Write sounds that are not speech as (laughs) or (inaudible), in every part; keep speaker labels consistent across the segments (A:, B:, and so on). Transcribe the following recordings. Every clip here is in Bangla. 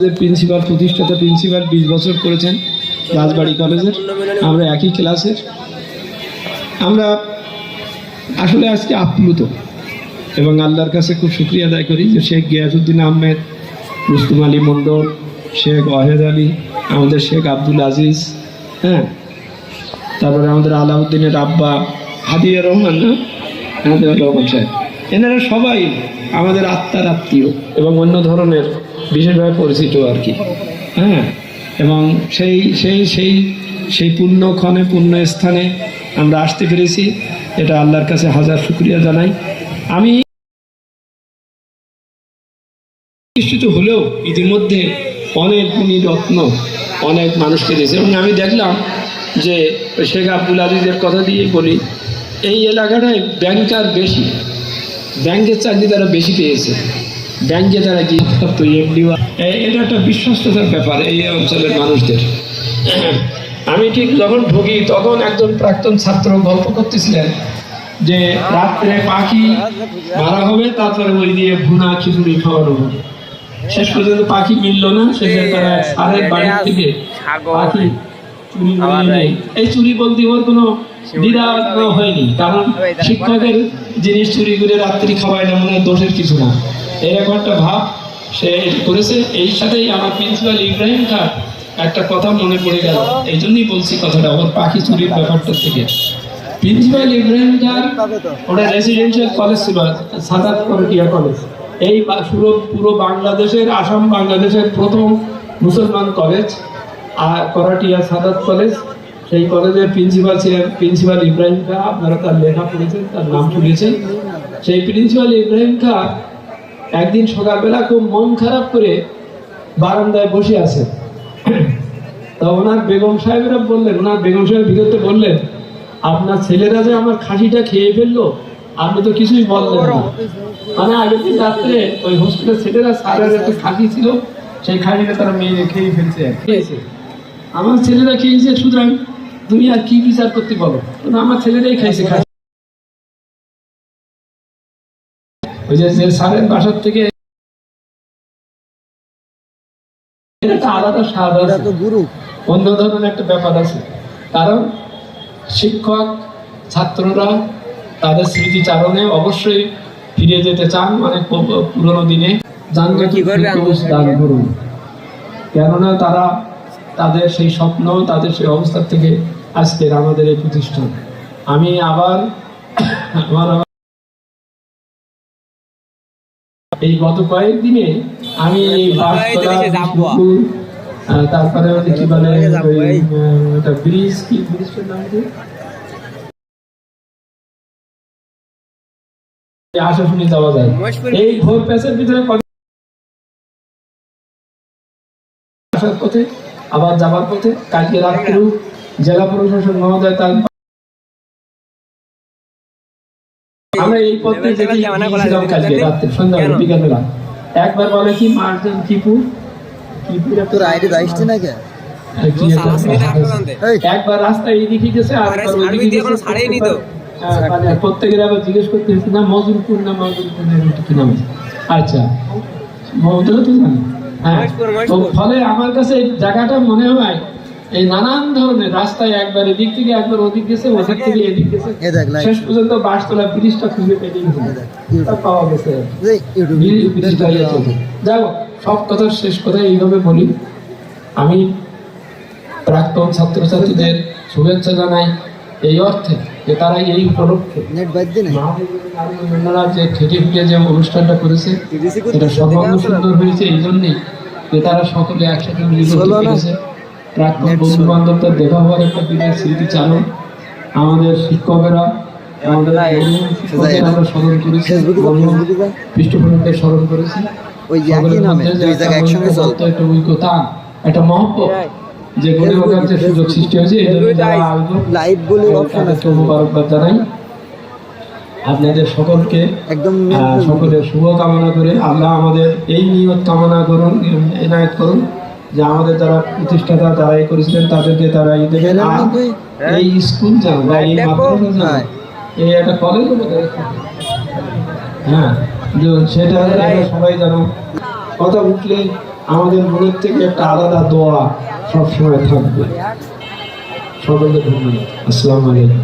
A: প্রিন্সিপাল প্রতিষ্ঠাতা প্রিন্সিপাল বিশ বছর করেছেন রাজবাড়ি কলেজের। আমরা একই ক্লাসের আমরা আসলে আজকে আপ্লুত এবং আল্লাহর কাছে খুব শুক্রিয়া আদায় করি যে শেখ গিয়াসুদ্দিন আহমেদ রুস্তুম আলী মণ্ডল, শেখ ওয়াহেদ আলী, আমাদের শেখ আব্দুল আজিজ হ্যাঁ? তারপরে আমাদের আলাউদ্দিনের আব্বা হাদিয়া রহমান না হাদিয়া রহমান সাহেব। এনারা সবাই আমাদের আত্মার আত্মীয় এবং অন্য ধরনের বিশেষভাবে পরিচিত আর কি। হ্যাঁ? এবং সেই সেই সেই সেই পুণ্য ক্ষণে, পুণ্য স্থানে আমরা আসতে পেরেছি। এটা আল্লাহর কাছে হাজার শুক্রিয়া জানাই। আমি প্রতিষ্ঠিত হলেও ইতিমধ্যে অনেক গুণী রত্ন অনেক মানুষকে দিয়েছে। এবং আমি দেখলাম যে শেখ আব্দুল আজিজের কথা দিয়ে বলি, এই এলাকাটায় ব্যাংকার বেশি। ব্যাংকের চাকরি তারা বেশি পেয়েছে। ব্যাংকে তারা কি করতো এমডি এটা একটা বিশ্বস্ততার ব্যাপার এই অঞ্চলের মানুষদের। আমি ঠিক যখন ঢুকি তখন একজন প্রাক্তন ছাত্র গল্প করতেছিলেন যে রাত্রে পাখি মারা হবে তারপরে ওই দিয়ে ভুনা খিচুড়ি খাওয়ানো হবে। শেষ পর্যন্ত পাখি মিললো না শেষে তারা সারের বাড়ি থেকে পাখি চুরি এই চুরি বলতে ওর কোনো হয়নি কারণ শিক্ষকের জিনিস চুরি করে রাত্রি মনে দোষের কিছু না। এরকম একটা ভাব সে করেছে এই সাথেই আমার প্রিন্সিপাল ইব্রাহিম খান একটা কথা মনে পড়ে গেল। এই জন্যই বলছি কথাটা ওর পাখি চুরির ব্যাপারটা থেকে প্রিন্সিপাল ইব্রাহিম খান ওটা রেসিডেন্সিয়াল কলেজ ছিল সাদাত করটিয়া কলেজ এই পুরো পুরো বাংলাদেশের আসাম বাংলাদেশের প্রথম মুসলমান কলেজ আর করাটিয়া সাদাত কলেজ সেই কলেজের প্রিন্সিপাল ছিলেন, প্রিন্সিপাল ইব্রাহিম খা, আপনারা তার লেখা পড়েছেন, তার নাম শুনেছেন। সেই প্রিন্সিপাল ইব্রাহিম খা একদিন সকালবেলা খুব মন খারাপ করে বারান্দায় বসে আছেন। তা ওনার বেগম সাহেবেরা বললেন, ওনার বেগম সাহেব বিগত বললেন, আপনার ছেলেরা যে আমার খাসিটা খেয়ে ফেলল, আপনি তো কিছুই বললেন না। মানে আগের দিন রাত্রে ওই হোস্টেলের ছেলেরা সারের একটা খাসি ছিল, সেই খাসিটা তারা মেয়ে খেয়ে ফেলছে খেয়েছে আমার ছেলেরা খেয়েছে, সুতরাং তুমি আর কি বিচার করতে বলো? আমার ছেলেরাই খাইছে খাসি ওই যে সারের বাসার থেকে আলাদা স্বাদ আছে। অন্য ধরনের একটা ব্যাপার আছে। কারণ শিক্ষক ছাত্ররা তাদের স্মৃতিচারণে অবশ্যই ফিরে যেতে চান অনেক প- পুরনো দিনে। করুন। কেননা তারা তাদের সেই স্বপ্ন তাদের সেই অবস্থা থেকে আজকের আমাদের এই প্রতিষ্ঠান। আমি আবার আমার এই গত কয়েকদিনে আমি তারপরে কি বলে ওটা ব্রিজ কি ব্রিজটার নাম কি? এই আশাশুনি যাওয়া যায়। এই ঘোর প্যাচের ভিতরে আসার পথে আবার যাবার পথে কালকে রাত্রেও জেলা প্রশাসন মহোদয় তার আমরা এই পথে কালকে রাত্রে সন্ধ্যা বিকালবেলা। একবার বলে কি মার্জন কিপু কিপুর একটা
B: তোর আইডি বাইশটি না কে
A: কি একটা-
B: এই।
A: একবার রাস্তায় এইদিকে গেছে আর ওইদিকে গেছে। হ্যাঁ, মানে প্রত্যেকের আবার জিজ্ঞেস করতে হচ্ছে না মজুরপুর না মজুরপুর কি নাম আচ্ছা। মমতা তো জানি। হ্যাঁ। ফলে আমার কাছে জায়গাটা মনে হয় এই নানান ধরনের রাস্তায় একবার এদিক থেকে একবার ওদিক গেছে ওদিক থেকে এদিক গেছে। শেষ পর্যন্ত বাসতলা ব্রিজটা খুঁজে পেয়ে পাওয়া গেছে। যাই সব কথা শেষ কথা এইভাবে বলি। আমি প্রাক্তন ছাত্রছাত্রীদের শুভেচ্ছা জানাই এই অর্থে যে তারা এই উপলক্ষে যে খেটে খুঁটে যে অনুষ্ঠানটা করেছে এটা সর্বাঙ্গ সুন্দর হয়েছে। এই জন্যই যে তারা সকলে একসাথে মিলিত পেরেছে প্রাক্তন বন্ধু বান্ধবদের দেখা হওয়ার একটা দিনের স্মৃতিচারণ আমাদের শিক্ষকেরা আমাদের আমরা স্মরণ করেছি। পৃষ্ঠপোষকদের স্মরণ করেছি।
B: ওই একই নামে দুই
A: একটা
B: একসঙ্গে চলতো।
A: একটা ঐক্যতা একটা মহব্বত যে গড়ে ওঠার যে সুযোগ সৃষ্টি হয়েছে এই জন্য যারা আয়োজক
B: লাইভ বলে অপশন আছে।
A: মুবারকবাদ জানাই। আপনাদের সকলকে
B: একদম
A: সকলের শুভ কামনা করে আল্লাহ আমাদের এই নিয়ত কামনা করুন এনায়ত করুন। যে আমাদের যারা প্রতিষ্ঠাতা এই করেছিলেন তাদেরকে তারা দেবেন
B: না তুই?
A: এই স্কুল জানো বা এই মাদ্রাসা
B: হ্যাঁ।
A: এই একটা কলেজ হ্যাঁ সেটা সবাই জানো কথা উঠলে আমাদের মনের থেকে একটা আলাদা দোয়া সবসময় থাকবে। সকলকে ধন্যবাদ। আসসালামু আলাইকুম।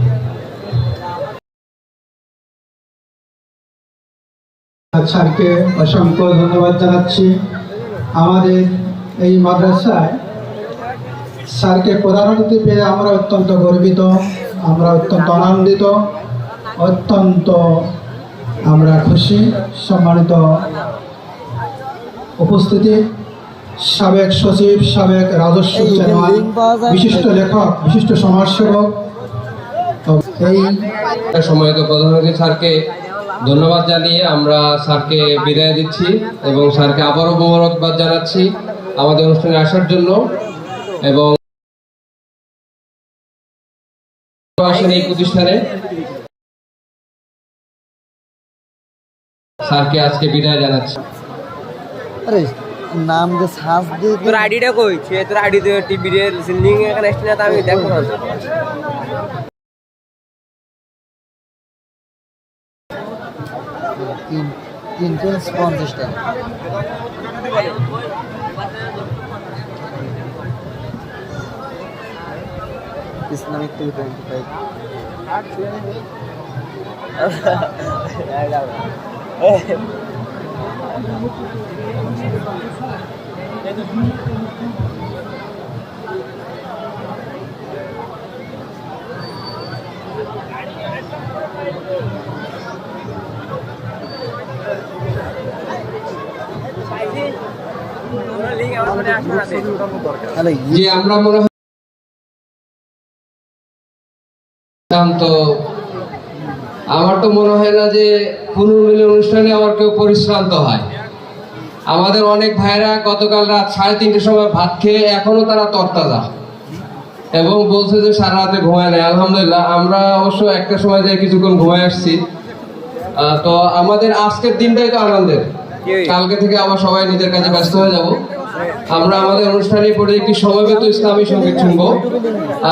C: স্যারকে অসংখ্য ধন্যবাদ জানাচ্ছি। আমাদের এই মাদ্রাসায় স্যারকে প্রধান অতিথি পেয়ে আমরা অত্যন্ত গর্বিত আমরা অত্যন্ত আনন্দিত অত্যন্ত আমরা খুশি সম্মানিত উপস্থিতি সাবেক সচিব সাবেক রাজস্ব চেয়ারম্যান? বিশিষ্ট লেখক বিশিষ্ট সমাজসেবক তো এই
D: সময়ত প্রধান স্যারকে ধন্যবাদ জানিয়ে আমরা স্যারকে বিদায় দিচ্ছি এবং স্যারকে আবারও মোবারকবাদ জানাচ্ছি আমাদের অনুষ্ঠানে আসার জন্য এবং আসেন এই প্রতিষ্ঠানে। স্যারকে আজকে বিদায় জানাচ্ছি।
B: আরে নাম যে সাজ দিয়ে
E: তোর আইডিটা কই? সে তোর আইডি দিয়ে টিভি রে লিঙ্ক এখানে আসছে না আমি দেখব না।
B: তিন তিনটে পঞ্চাশ টাকা।
E: Islamic 225. I (laughs) love
B: it.
D: যে আমরা মনে হয় আমার তো মনে হয় না যে পুনর্মিলন অনুষ্ঠানে আমার কেউ পরিশ্রান্ত হয়। আমাদের অনেক ভাইরা গতকাল রাত সাড়ে তিনটের সময় ভাত খেয়ে এখনও তারা তরতাজা। এবং বলছে যে সারা রাতে ঘুমায় নেই। আলহামদুলিল্লাহ আমরা অবশ্য একটা সময় যাই কিছুক্ষণ ঘুমায় আসছি। আহ, তো আমাদের আজকের দিনটাই তো আনন্দের। কালকে থেকে আবার সবাই নিজের কাজে ব্যস্ত হয়ে যাব। আমরা আমাদের অনুষ্ঠানে পড়ে একটি সমবেত ইসলামী সংগীত শুনব।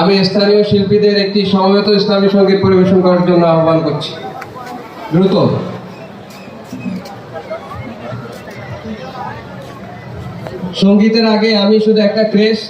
D: আমি স্থানীয় শিল্পীদের একটি সমবেত ইসলামী সংগীত পরিবেশন করার জন্য আহ্বান করছি। দ্রুত। সঙ্গীতের আগে আমি শুধু একটা ক্রেস্ট